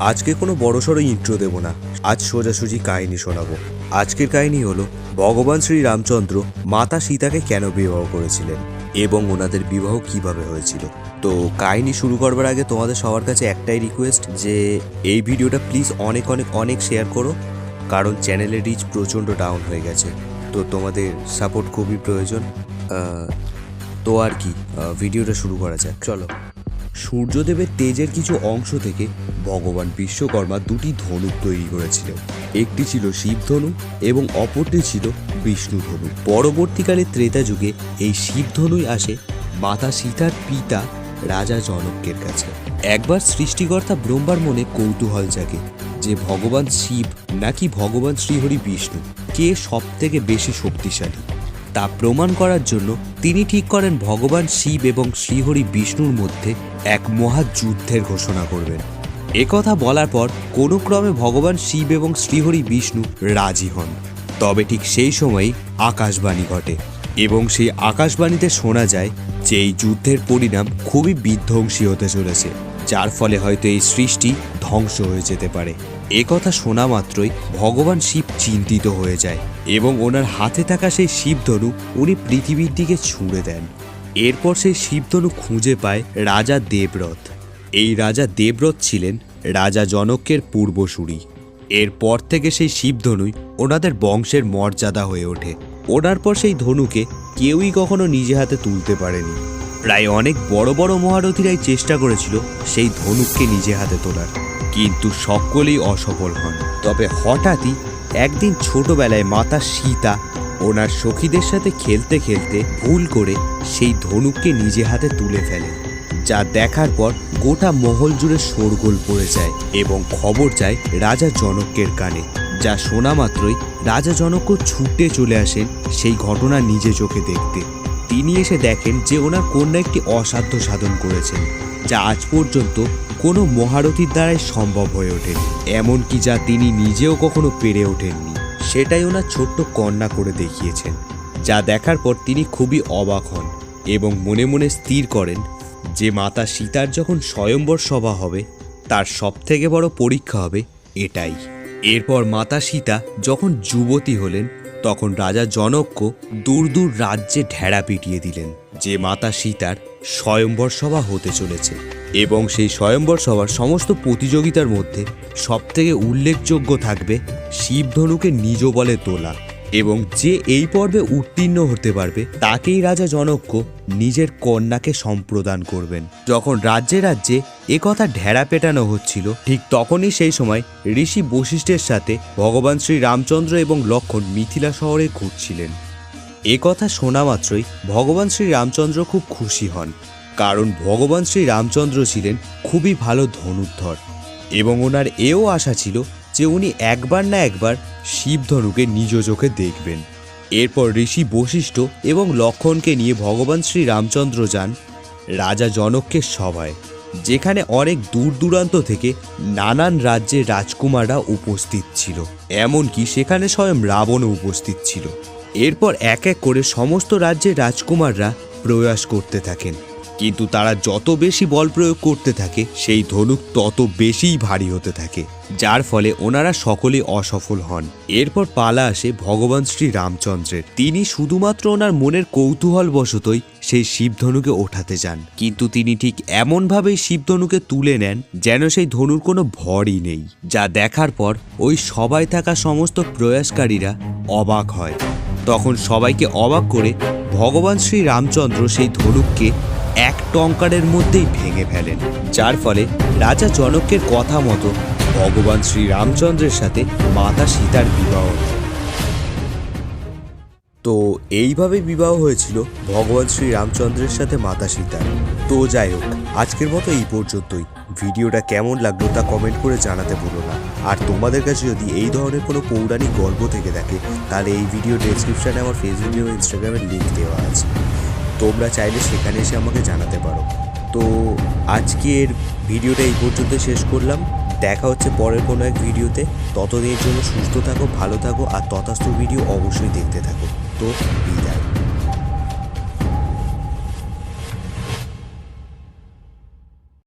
আজকে কোনো বড়সড় ইন্ট্রো দেব না। আজ সোজাসুজি কাহিনী শোনাবো। আজকের কাহিনী হলো, ভগবান শ্রী রামচন্দ্র মাতা সীতাকে কেন বিবাহ করেছিলেন এবং ওনাদের বিবাহ কীভাবে হয়েছিল। তো কাহিনী শুরু করবার আগে তোমাদের সবার কাছে একটাই রিকোয়েস্ট যে, এই ভিডিওটা প্লিজ অনেক অনেক অনেক শেয়ার করো, কারণ চ্যানেলের রিচ প্রচণ্ড ডাউন হয়ে গেছে। তো তোমাদের সাপোর্ট খুবই প্রয়োজন। তো আর কি ভিডিওটা শুরু করা যাক। চলো। সূর্যদেবের তেজের কিছু অংশ থেকে ভগবান বিশ্বকর্মা দুটি ধনুক তৈরি করেছিলেন একটি ছিল শিব শিবধনু এবং অপরটি ছিল বিষ্ণু ধনু পরবর্তীকালে ত্রেতা যুগে এই শিবধনুই আসে মাতা সীতার পিতা রাজা জনকের কাছে। একবার সৃষ্টিকর্তা ব্রহ্মার মনে কৌতূহল জাগে যে ভগবান শিব নাকি ভগবান শ্রীহরি বিষ্ণু, কে সব থেকে বেশি শক্তিশালী। তা প্রমাণ করার জন্য তিনি ঠিক করেন ভগবান শিব এবং শ্রীহরি বিষ্ণুর মধ্যে এক মহাযুদ্ধের ঘোষণা করবেন। একথা বলার পর কোনো ক্রমে ভগবান শিব এবং শ্রীহরি বিষ্ণু রাজি হন। তবে ঠিক সেই সময়ই আকাশবাণী ঘটে এবং সেই আকাশবাণীতে শোনা যায় যে এই যুদ্ধের পরিণাম খুবই বিধ্বংসী হতে চলেছে, যার ফলে হয়তো এই সৃষ্টি ধ্বংস হয়ে যেতে পারে। একথা শোনা মাত্রই ভগবান শিব চিন্তিত হয়ে যায় এবং ওনার হাতে থাকা সেই শিবধনু উনি পৃথিবীর দিকে ছুঁড়ে দেন। এরপর সেই শিবধনু খুঁজে পায় রাজা দেবরথ। এই রাজা দেবরথ ছিলেন রাজা জনকের পূর্বসূরি। এরপর থেকে সেই শিবধনুই ওনাদের বংশের মর্যাদা হয়ে ওঠে। ওনার পর সেই ধনুকে কেউই কখনো নিজে হাতে তুলতে পারেনি। প্রায় অনেক বড় বড় মহারথীরাই চেষ্টা করেছিল সেই ধনুককে নিজে হাতে তোলার। কিন্তু সকলেই অসফল হন। তবে হঠাৎই একদিন ছোটবেলায় মাতা সীতা ওনার সখীদের সাথে খেলতে খেলতে ভুল করে সেই ধনুককে নিজে হাতে তুলে ফেলেন। যা দেখার পর গোটা মহল জুড়ে শোরগোল পড়ে যায় এবং খবর যায় রাজা জনকের কানে, যা শোনা মাত্রই রাজা জনকও ছুটে চলে আসেন সেই ঘটনা নিজে চোখে দেখতে। তিনি এসে দেখেন যে ওনার কন্যা একটি অসাধ্য সাধন করেছেন, যা আজ পর্যন্ত কোনো মহারথীর দ্বারাই সম্ভব হয়ে ওঠেনি এমনকি যা তিনি নিজেও কখনো পেরে ওঠেননি। সেটাই ওনার ছোট্ট কন্যা করে দেখিয়েছেন, যা দেখার পর তিনি খুবই অবাক হন এবং মনে মনে স্থির করেন যে মাতা সীতার যখন স্বয়ম্বর সভা হবে, তার সবথেকে বড় পরীক্ষা হবে এটাই। এরপর মাতা সীতা যখন যুবতী হলেন, তখন রাজা জনককে দূর দূর রাজ্যে ঢেড়া পিটিয়ে দিলেন, যে মাতা সীতার স্বয়ম্বর সভা হতে চলেছে। এবং সেই স্বয়ম্বর সভার সমস্ত প্রতিযোগিতার মধ্যে সবথেকে উল্লেখযোগ্য থাকবে শিবধনুকে নিজ বলে তোলা। এবং যে এই পর্বে উত্তীর্ণ হতে পারবে, তাকেই রাজা জনক্য নিজের কন্যাকে সম্প্রদান করবেন। যখন রাজ্যে রাজ্যে একথা ঢেড়া পেটানো হচ্ছিল, ঠিক তখনই সেই সময় ঋষি বশিষ্ঠের সাথে ভগবান শ্রী রামচন্দ্র এবং লক্ষণ মিথিলা শহরে ঘুরছিলেন। এ কথা শোনা মাত্রই ভগবান শ্রী রামচন্দ্র খুব খুশি হন, কারণ ভগবান শ্রী রামচন্দ্র ছিলেন খুবই ভালো ধনুর্ধর। এবং ওনার এও আশা ছিল যে উনি একবার না একবার শিবধনুকে নিজ চোখে দেখবেন। এরপর ঋষি বশিষ্ঠ এবং লক্ষণকে নিয়ে ভগবান শ্রী রামচন্দ্র যান রাজা জনকের সভায়, যেখানে অনেক দূর দূরান্ত থেকে নানান রাজ্যের রাজকুমাররা উপস্থিত ছিল, এমনকি সেখানে স্বয়ং রাবণও উপস্থিত ছিল। এরপর এক এক করে সমস্ত রাজ্যের রাজকুমাররা প্রয়াস করতে থাকেন। কিন্তু তারা যত বেশি বল প্রয়োগ করতে থাকে, সেই ধনুক তত বেশিই ভারী হতে থাকে। যার ফলে ওনারা সকলে অসফল হন। এরপর পালা আসে ভগবান শ্রী রামচন্দ্রের। তিনি শুধুমাত্র ওনার মনের কৌতূহল বশতই সেই শিবধনুকে ওঠাতে যান। কিন্তু তিনি ঠিক এমনভাবেই শিবধনুকে তুলে নেন, যেন সেই ধনুর কোনো ভরই নেই, যা দেখার পর ওই সবাই থাকা সমস্ত প্রয়াসকারীরা অবাক হয়। তখন সবাইকে অবাক করে ভগবান শ্রী রামচন্দ্র সেই ধনুককে এক টঙ্কারের মধ্যেই ভেঙে ফেলেন। যার ফলে রাজা জনকের কথা মতো ভগবান শ্রী রামচন্দ্রের সাথে মাতা সীতার বিবাহ তো এইভাবে বিবাহ হয়েছিল ভগবান শ্রী রামচন্দ্রের সাথে মাতা সীতার। তো যাই হোক, আজকের মতো এই পর্যন্তই। ভিডিওটা কেমন লাগল তা কমেন্ট করে জানাতে ভুলো না। আর তোমাদের কাছে যদি এই ধরনের কোনো পৌরাণিক গল্প থেকে থাকে, তাহলে এই ভিডিও ডেসক্রিপশানে আমার ফেসবুক এবং ইনস্টাগ্রামের লিঙ্ক দেওয়া আছে। তোমরা চাইলে সেখানে এসে আমাকে জানাতে পারো। তো আজকের ভিডিওটা এই পর্যন্ত শেষ করলাম। দেখা হচ্ছে পরের কোনো এক ভিডিওতে। ততদিনের জন্য সুস্থ থাকো, ভালো থাকো, আর তথাস্থ ভিডিও অবশ্যই দেখতে থাকো। তো বিদায়।